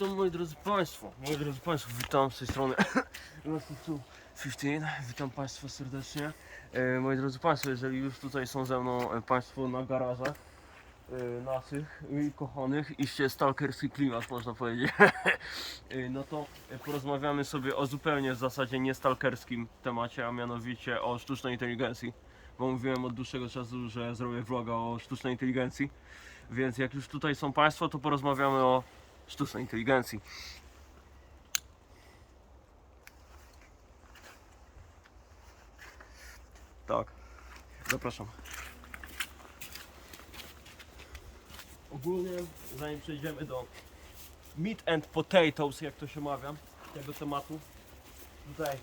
Witam moi drodzy Państwo. Moi drodzy Państwo, witam z tej strony Lasty 15. Witam Państwa serdecznie. E, moi drodzy Państwo, jeżeli już tutaj są ze mną e, Państwo na garażach e, naszych i kochanych, iście stalkerski klimat można powiedzieć, e, no to e, porozmawiamy sobie o zupełnie w zasadzie nie stalkerskim temacie, a mianowicie o sztucznej inteligencji. Bo mówiłem od dłuższego czasu, że zrobię vloga o sztucznej inteligencji. Więc jak już tutaj są Państwo, to porozmawiamy o sztucznej inteligencji. Tak. Zapraszam. Ogólnie, zanim przejdziemy do meat and potatoes, jak to się mawia, tego tematu, tutaj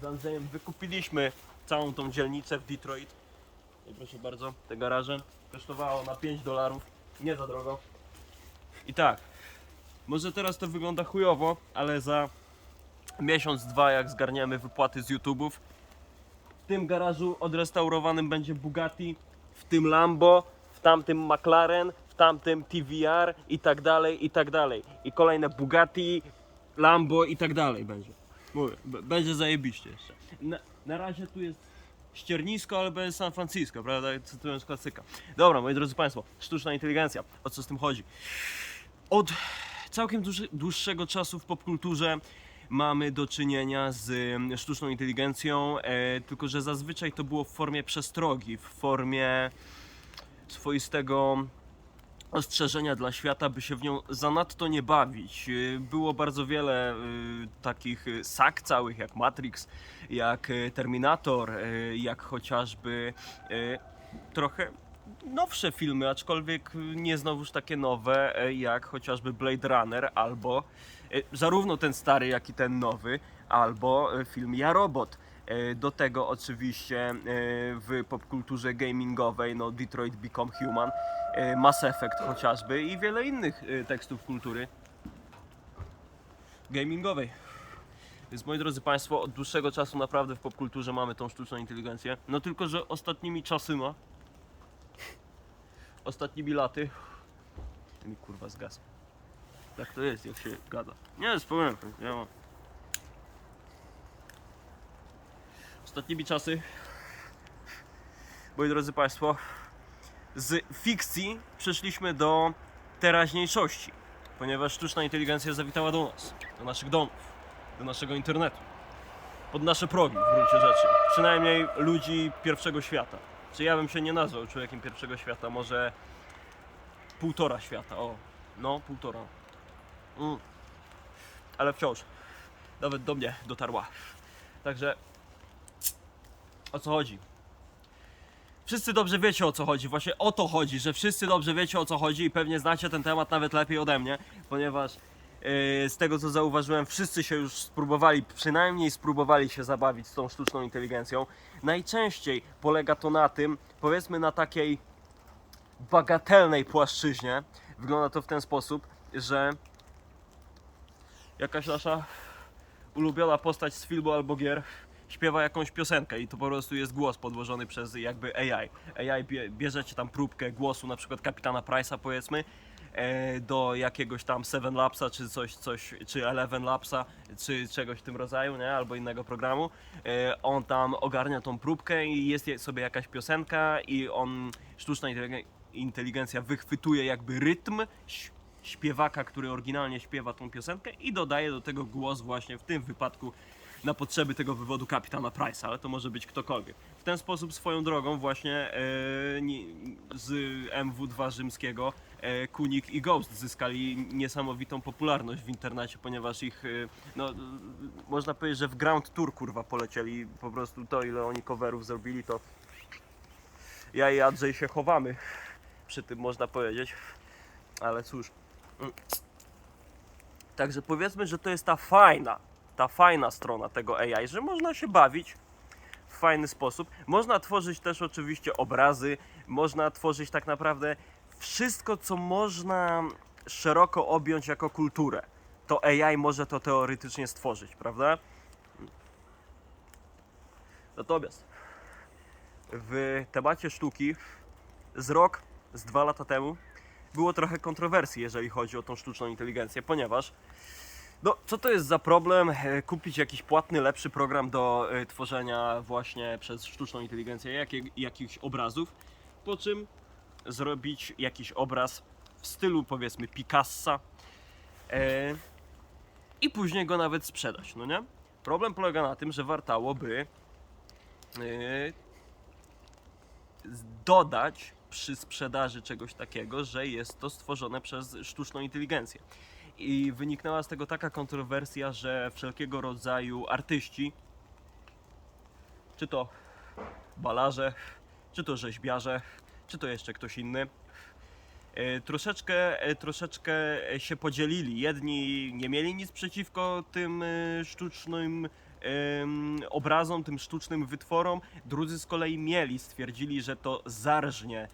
z Andrzejem wykupiliśmy całą tą dzielnicę w Detroit. I proszę bardzo, te garaże kosztowało na 5 dolarów, nie za drogo. I tak, może teraz to wygląda chujowo, ale za miesiąc, dwa jak zgarniemy wypłaty z YouTube'ów, w tym garażu odrestaurowanym będzie Bugatti, w tym Lambo, w tamtym McLaren, w tamtym TVR i tak dalej, i tak dalej. I kolejne Bugatti, Lambo i tak dalej będzie. Mówię, będzie zajebiście jeszcze. Na, na razie tu jest ściernisko, ale będzie San Francisco, prawda? Cytując klasyka. Dobra, moi drodzy Państwo, sztuczna inteligencja. O co z tym chodzi? Od całkiem dłuższego czasu w popkulturze mamy do czynienia z sztuczną inteligencją, e, tylko że zazwyczaj to było w formie przestrogi, w formie swoistego ostrzeżenia dla świata, by się w nią zanadto nie bawić. E, Było bardzo wiele e, takich sag całych, jak Matrix, jak Terminator, jak chociażby trochę nowsze filmy, aczkolwiek nie znowuż takie nowe, e, jak chociażby Blade Runner, albo e, zarówno ten stary, jak i ten nowy, albo e, film Ja Robot. Do tego oczywiście w popkulturze gamingowej, no Detroit Become Human, Mass Effect chociażby i wiele innych tekstów kultury gamingowej. Więc moi drodzy Państwo, od dłuższego czasu naprawdę w popkulturze mamy tą sztuczną inteligencję. No tylko, że ostatnimi czasy ma ostatnimi laty. Mi kurwa zgasł. Tak to jest, jak się gada. Nie, spowiem, nie ma. Ostatnimi czasy, moi drodzy Państwo, z fikcji przeszliśmy do teraźniejszości, ponieważ sztuczna inteligencja zawitała do nas, do naszych domów, do naszego internetu, pod nasze progi w gruncie rzeczy, przynajmniej ludzi pierwszego świata. Czy ja bym się nie nazwał człowiekiem pierwszego świata, może półtora świata, o, no półtora. Mm. Ale wciąż, nawet do mnie dotarła. Także, o co chodzi? Wszyscy dobrze wiecie o co chodzi, właśnie o to chodzi, że wszyscy dobrze wiecie o co chodzi i pewnie znacie ten temat nawet lepiej ode mnie, ponieważ z tego co zauważyłem, wszyscy się już spróbowali, przynajmniej spróbowali się zabawić z tą sztuczną inteligencją. Najczęściej polega to na tym, powiedzmy na takiej bagatelnej płaszczyźnie. Wygląda to w ten sposób, że jakaś nasza ulubiona postać z filmu albo gier śpiewa jakąś piosenkę i to po prostu jest głos podłożony przez jakby AI. AI bie, bierzecie tam próbkę głosu na przykład kapitana Price'a powiedzmy e, do jakiegoś tam Seven Lapsa czy coś, coś czy Eleven Lapsa czy czegoś w tym rodzaju, nie? albo innego programu. E, on tam ogarnia tą próbkę i jest je- sobie jakaś piosenka i on, sztuczna inteligen- inteligencja wychwytuje jakby rytm śpiewaka, który oryginalnie śpiewa tą piosenkę i dodaje do tego głos właśnie w tym wypadku na potrzeby tego wywodu kapitana Price'a, ale to może być ktokolwiek. W ten sposób swoją drogą właśnie e, z MW2 rzymskiego e, Kunik i Ghost zyskali niesamowitą popularność w internecie, ponieważ ich, e, no można powiedzieć, że w Ground Tour kurwa polecieli, po prostu to ile oni coverów zrobili to ja i Andrzej się chowamy przy tym można powiedzieć, ale cóż. Mm. Także powiedzmy, że to jest ta fajna, ta fajna strona tego AI, że można się bawić w fajny sposób. Można tworzyć też oczywiście obrazy, można tworzyć tak naprawdę wszystko, co można szeroko objąć jako kulturę. To AI może to teoretycznie stworzyć, prawda? Natomiast w temacie sztuki z rok, z dwa lata temu było trochę kontrowersji, jeżeli chodzi o tą sztuczną inteligencję, ponieważ no, co to jest za problem e, kupić jakiś płatny, lepszy program do e, tworzenia właśnie przez sztuczną inteligencję jakie, jakichś obrazów, po czym zrobić jakiś obraz w stylu powiedzmy Picassa e, i później go nawet sprzedać, no nie? Problem polega na tym, że wartałoby e, dodać przy sprzedaży czegoś takiego, że jest to stworzone przez sztuczną inteligencję. I wyniknęła z tego taka kontrowersja, że wszelkiego rodzaju artyści, czy to balarze, czy to rzeźbiarze, czy to jeszcze ktoś inny, e, troszeczkę, e, troszeczkę się podzielili. Jedni nie mieli nic przeciwko tym e, sztucznym obrazom, tym sztucznym wytworom, drudzy z kolei mieli, stwierdzili, że to zarżnie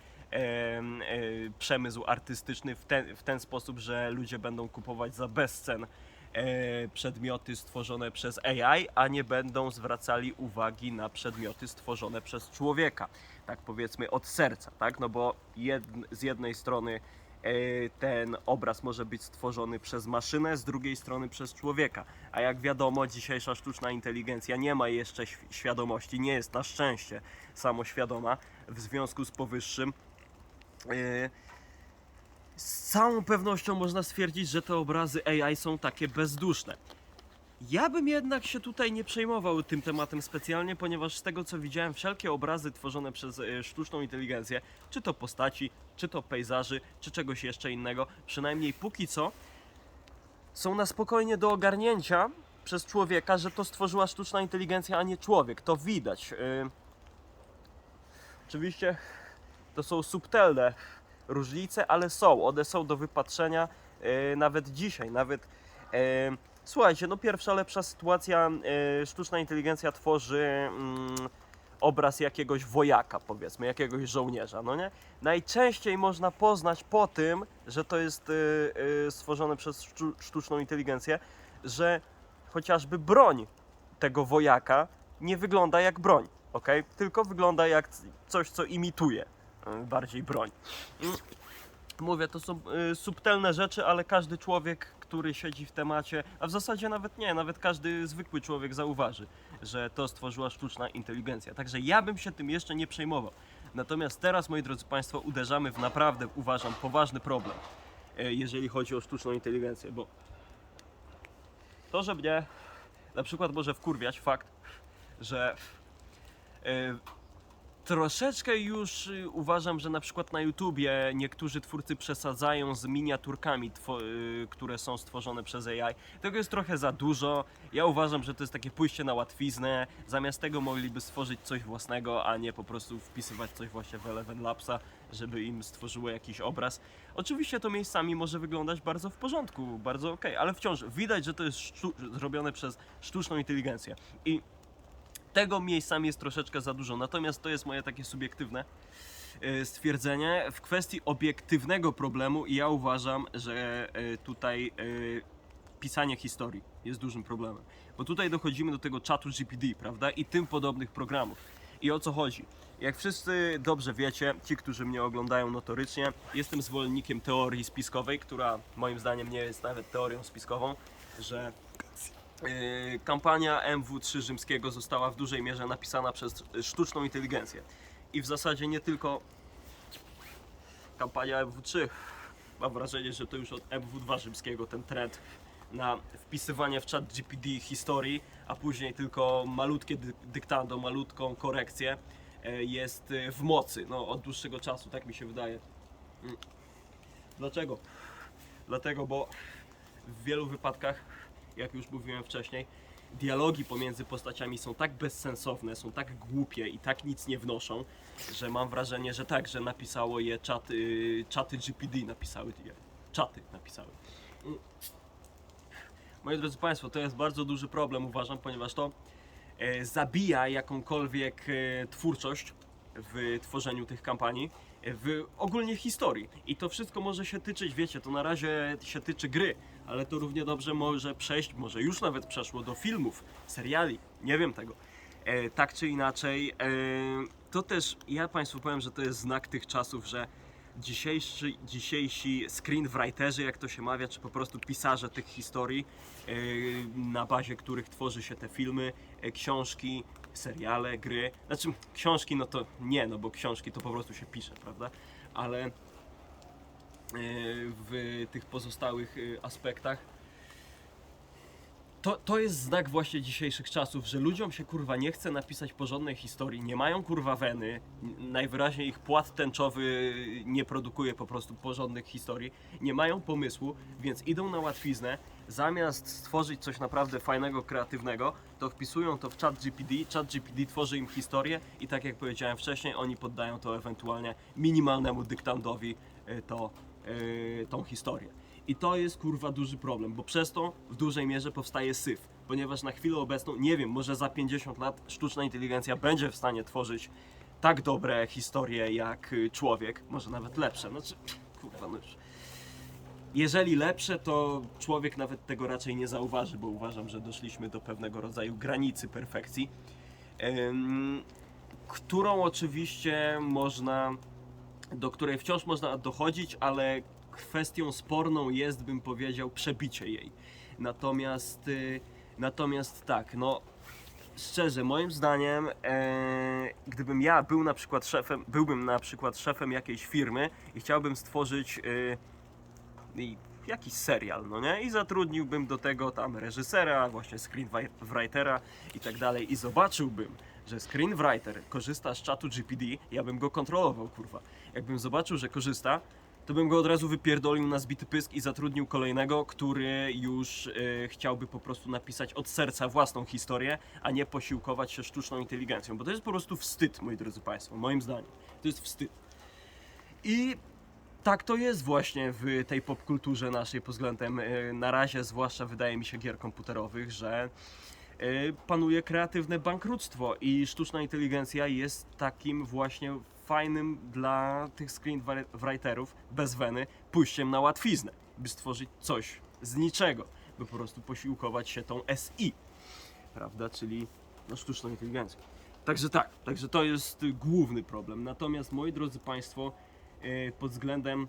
przemysł artystyczny w ten, w ten sposób, że ludzie będą kupować za bezcen e, przedmioty stworzone przez AI, a nie będą zwracali uwagi na przedmioty stworzone przez człowieka. Tak powiedzmy od serca, tak? No bo jedn, z jednej strony e, ten obraz może być stworzony przez maszynę, z drugiej strony przez człowieka. A jak wiadomo, dzisiejsza sztuczna inteligencja nie ma jeszcze świ- świadomości, nie jest na szczęście samoświadoma. W związku z powyższym e, z całą pewnością można stwierdzić, że te obrazy AI są takie bezduszne. Ja bym jednak się tutaj nie przejmował tym tematem specjalnie, ponieważ z tego co widziałem, wszelkie obrazy tworzone przez e, sztuczną inteligencję, czy to postaci, czy to pejzaży, czy czegoś jeszcze innego, przynajmniej póki co, są na spokojnie do ogarnięcia przez człowieka, że to stworzyła sztuczna inteligencja, a nie człowiek. To widać. Yy, Oczywiście to są subtelne różnice, ale są. One są do wypatrzenia e, nawet dzisiaj. Nawet e, słuchajcie, no pierwsza lepsza sytuacja, e, sztuczna inteligencja tworzy mm, obraz jakiegoś wojaka, powiedzmy, jakiegoś żołnierza, no nie? Najczęściej można poznać po tym, że to jest stworzone przez sztu, sztuczną inteligencję, że chociażby broń tego wojaka nie wygląda jak broń, ok? Tylko wygląda jak coś, co imituje bardziej broń. Mm, Mówię, to są y, subtelne rzeczy, ale każdy człowiek, który siedzi w temacie, a w zasadzie nawet nie, nawet każdy zwykły człowiek zauważy, że to stworzyła sztuczna inteligencja. Także ja bym się tym jeszcze nie przejmował. Natomiast teraz, moi drodzy Państwo, uderzamy w naprawdę, uważam, poważny problem, y, jeżeli chodzi o sztuczną inteligencję, bo to, że mnie na przykład może wkurwiać fakt, że e, troszeczkę już y, uważam, że na przykład na YouTubie niektórzy twórcy przesadzają z miniaturkami, y, które są stworzone przez AI. Tego jest trochę za dużo. Ja uważam, że to jest takie pójście na łatwiznę. Zamiast tego mogliby stworzyć coś własnego, a nie po prostu wpisywać coś właśnie w Eleven Labsa, żeby im stworzyło jakiś obraz. Oczywiście to miejscami może wyglądać bardzo w porządku, bardzo ok, ale wciąż widać, że to jest zrobione przez sztuczną inteligencję. I tego miejscami jest troszeczkę za dużo. Natomiast to jest moje takie subiektywne e, stwierdzenie. W kwestii obiektywnego problemu ja uważam, że e, tutaj e, pisanie historii jest dużym problemem. Bo tutaj dochodzimy do tego czatu GPD, prawda? I tym podobnych programów. I o co chodzi? Jak wszyscy dobrze wiecie, ci, którzy mnie oglądają notorycznie, jestem zwolennikiem teorii spiskowej, która moim zdaniem nie jest nawet teorią spiskową, że kampania MW3 rzymskiego została w dużej mierze napisana przez sztuczną inteligencję. I w zasadzie nie tylko kampania MW3. Mam wrażenie, że to już od MW2 rzymskiego ten trend na wpisywanie w czat GPD historii, a później tylko malutkie dy- dyktando, malutką korekcję e, jest e, w mocy. No, od dłuższego czasu, tak mi się wydaje. Mm. Dlaczego? Dlatego, bo w wielu wypadkach, jak już mówiłem wcześniej, dialogi pomiędzy postaciami są tak bezsensowne, są tak głupie i tak nic nie wnoszą, że mam wrażenie, że tak, że napisało je czaty, czaty GPD napisały je. Czaty napisały. Mm. Moi drodzy Państwo, to jest bardzo duży problem, uważam, ponieważ to e, zabija jakąkolwiek e, twórczość w tworzeniu tych kampanii, w ogólnie historii. I to wszystko może się tyczyć, wiecie, to na razie się tyczy gry, ale to równie dobrze może przejść, może już nawet przeszło do filmów, seriali, nie wiem tego. E, tak czy inaczej, e, to też ja Państwu powiem, że to jest znak tych czasów, że dzisiejszy, dzisiejsi screenwriterzy, jak to się mawia, czy po prostu pisarze tych historii, yy, na bazie których tworzy się te filmy, yy, książki, seriale, gry. Znaczy, książki no to nie, no bo książki to po prostu się pisze, prawda? Ale yy, w tych pozostałych yy, aspektach to, to jest znak właśnie dzisiejszych czasów, że ludziom się kurwa nie chce napisać porządnej historii, nie mają kurwa weny, najwyraźniej ich płat tęczowy nie produkuje po prostu porządnych historii, nie mają pomysłu, więc idą na łatwiznę, zamiast stworzyć coś naprawdę fajnego, kreatywnego, to wpisują to w chat GPD, chat GPD tworzy im historię i tak jak powiedziałem wcześniej, oni poddają to ewentualnie minimalnemu dyktantowi y, to, y, tą historię. I to jest kurwa duży problem, bo przez to w dużej mierze powstaje syf. Ponieważ na chwilę obecną, nie wiem, może za 50 lat sztuczna inteligencja będzie w stanie tworzyć tak dobre historie jak y, człowiek, może nawet lepsze. Znaczy, kurwa, no już. Jeżeli lepsze, to człowiek nawet tego raczej nie zauważy, bo uważam, że doszliśmy do pewnego rodzaju granicy perfekcji, którą oczywiście można, do której wciąż można dochodzić, ale kwestią sporną jest, bym powiedział, przebicie jej. Natomiast, y, natomiast tak, no szczerze, moim zdaniem, e, gdybym ja był na przykład szefem, byłbym na przykład szefem jakiejś firmy i chciałbym stworzyć y, i jakiś serial, no nie? I zatrudniłbym do tego tam reżysera, właśnie screenwritera i tak dalej i zobaczyłbym, że screenwriter korzysta z czatu GPD, ja bym go kontrolował, kurwa. Jakbym zobaczył, że korzysta, to bym go od razu wypierdolił na zbity pysk i zatrudnił kolejnego, który już e, chciałby po prostu napisać od serca własną historię, a nie posiłkować się sztuczną inteligencją, bo to jest po prostu wstyd, moi drodzy Państwo, moim zdaniem. To jest wstyd. I tak to jest właśnie w tej popkulturze naszej pod względem e, na razie, zwłaszcza wydaje mi się gier komputerowych, że e, panuje kreatywne bankructwo i sztuczna inteligencja jest takim właśnie fajnym dla tych screenwriterów bez weny pójściem na łatwiznę, by stworzyć coś z niczego, by po prostu posiłkować się tą SI, prawda, czyli no, sztuczną inteligencją. Także tak, także to jest główny problem. Natomiast moi drodzy Państwo, pod względem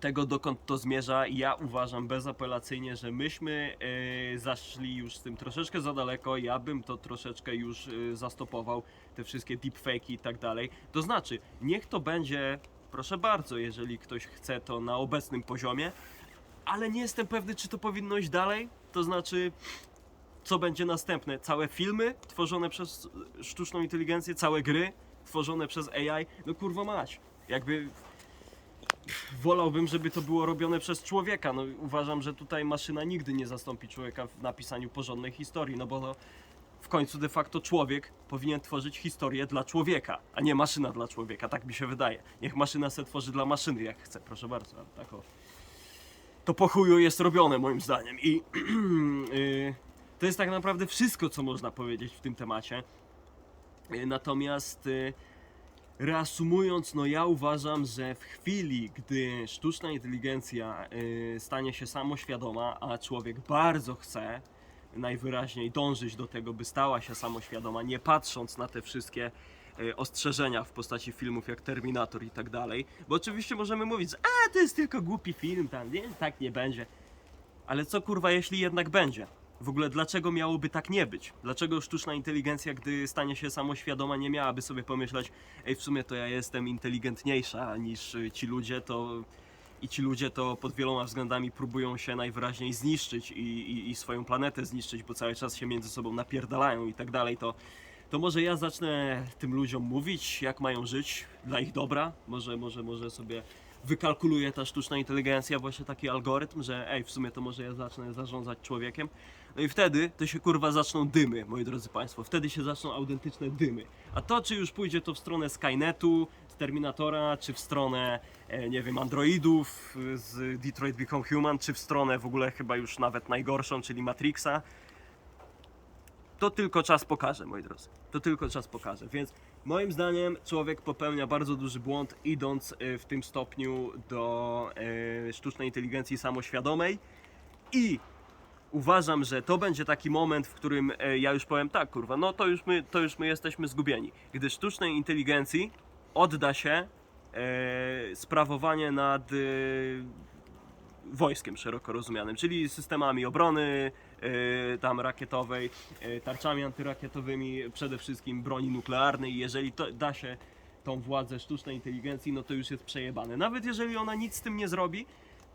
tego, dokąd to zmierza, ja uważam bezapelacyjnie, że myśmy y, zaszli już z tym troszeczkę za daleko. Ja bym to troszeczkę już y, zastopował, te wszystkie deepfake'i i tak dalej. To znaczy, niech to będzie, proszę bardzo, jeżeli ktoś chce to na obecnym poziomie, ale nie jestem pewny, czy to powinno iść dalej. To znaczy, co będzie następne? Całe filmy tworzone przez y, sztuczną inteligencję, całe gry tworzone przez AI? No kurwa mać. Jakby wolałbym, żeby to było robione przez człowieka. No, uważam, że tutaj maszyna nigdy nie zastąpi człowieka w napisaniu porządnej historii, no bo no, w końcu de facto człowiek powinien tworzyć historię dla człowieka, a nie maszyna dla człowieka, tak mi się wydaje. Niech maszyna se tworzy dla maszyny jak chce, proszę bardzo, tak o. To po chuju jest robione moim zdaniem i yy, to jest tak naprawdę wszystko, co można powiedzieć w tym temacie. Yy, Natomiast yy, Reasumując, no ja uważam, że w chwili, gdy sztuczna inteligencja y, stanie się samoświadoma, a człowiek bardzo chce najwyraźniej dążyć do tego, by stała się samoświadoma, nie patrząc na te wszystkie y, ostrzeżenia w postaci filmów jak Terminator i tak dalej, bo oczywiście możemy mówić, że a to jest tylko głupi film, tam nie, tak nie będzie. Ale co kurwa, jeśli jednak będzie? W ogóle dlaczego miałoby tak nie być? Dlaczego sztuczna inteligencja, gdy stanie się samoświadoma, nie miałaby sobie pomyśleć, ej, w sumie to ja jestem inteligentniejsza niż ci ludzie, to i ci ludzie to pod wieloma względami próbują się najwyraźniej zniszczyć i, i, i swoją planetę zniszczyć, bo cały czas się między sobą napierdalają i tak dalej, to, to może ja zacznę tym ludziom mówić, jak mają żyć dla ich dobra. Może, może, może sobie wykalkuluje ta sztuczna inteligencja właśnie taki algorytm, że ej, w sumie to może ja zacznę zarządzać człowiekiem. No i wtedy to się kurwa zaczną dymy, moi drodzy Państwo. Wtedy się zaczną autentyczne dymy. A to, czy już pójdzie to w stronę Skynetu, z Terminatora, czy w stronę, e, nie wiem, androidów e, z Detroit Become Human, czy w stronę w ogóle chyba już nawet najgorszą, czyli Matrixa, to tylko czas pokaże, moi drodzy. To tylko czas pokaże. Więc moim zdaniem człowiek popełnia bardzo duży błąd, idąc e, w tym stopniu do sztucznej inteligencji samoświadomej i uważam, że to będzie taki moment, w którym e, ja już powiem tak, kurwa, no to już my, to już my jesteśmy zgubieni. Gdy sztucznej inteligencji odda się e, sprawowanie nad e, wojskiem szeroko rozumianym, czyli systemami obrony e, tam rakietowej, e, tarczami antyrakietowymi, przede wszystkim broni nuklearnej. Jeżeli to, da się tą władzę sztucznej inteligencji, no to już jest przejebane. Nawet jeżeli ona nic z tym nie zrobi,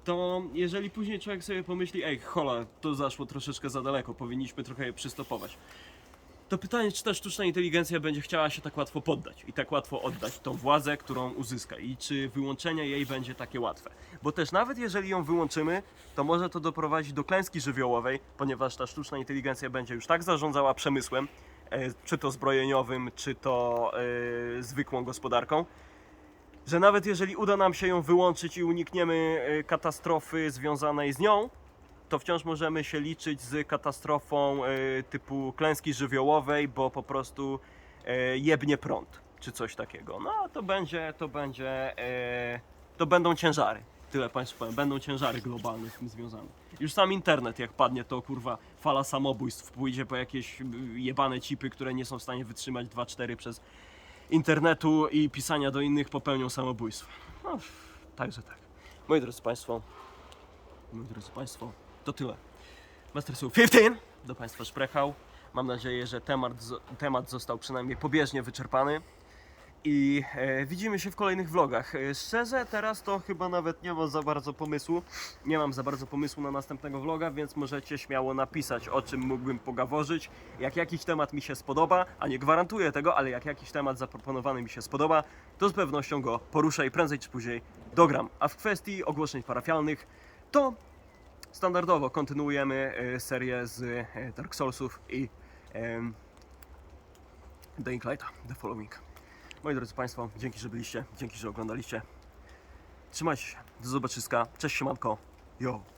to jeżeli później człowiek sobie pomyśli, ej, hola, to zaszło troszeczkę za daleko, powinniśmy trochę je przystopować. To pytanie, czy ta sztuczna inteligencja będzie chciała się tak łatwo poddać i tak łatwo oddać tą władzę, którą uzyska i czy wyłączenie jej będzie takie łatwe. Bo też nawet jeżeli ją wyłączymy, to może to doprowadzić do klęski żywiołowej, ponieważ ta sztuczna inteligencja będzie już tak zarządzała przemysłem, e, czy to zbrojeniowym, czy to e, zwykłą gospodarką, że nawet jeżeli uda nam się ją wyłączyć i unikniemy e, katastrofy związanej z nią, to wciąż możemy się liczyć z katastrofą e, typu klęski żywiołowej, bo po prostu e, jebnie prąd, czy coś takiego. No to będzie, to będzie, to będą ciężary. Tyle Państwu powiem, będą ciężary globalne z tym związane. Już sam internet jak padnie, to kurwa fala samobójstw pójdzie po jakieś jebane chipy, które nie są w stanie wytrzymać 2-4 przez internetu i pisania do innych popełnią samobójstwo. No, także tak. Moi drodzy Państwo, moi drodzy Państwo, to tyle. Master Soul 15 do Państwa szprechał. Mam nadzieję, że temat, temat został przynajmniej pobieżnie wyczerpany. I e, widzimy się w kolejnych vlogach. E, szczerze, teraz to chyba nawet nie mam za bardzo pomysłu. Nie mam za bardzo pomysłu na następnego vloga, więc możecie śmiało napisać, o czym mógłbym pogaworzyć. Jak jakiś temat mi się spodoba, a nie gwarantuję tego, ale jak jakiś temat zaproponowany mi się spodoba, to z pewnością go poruszę i prędzej czy później dogram. A w kwestii ogłoszeń parafialnych, to standardowo kontynuujemy e, serię z e, Dark Soulsów i em, Dying Lighta, The Following. Moi drodzy Państwo, dzięki, że byliście, dzięki, że oglądaliście. Trzymajcie się, do zobaczyska, cześć siemanko, yo!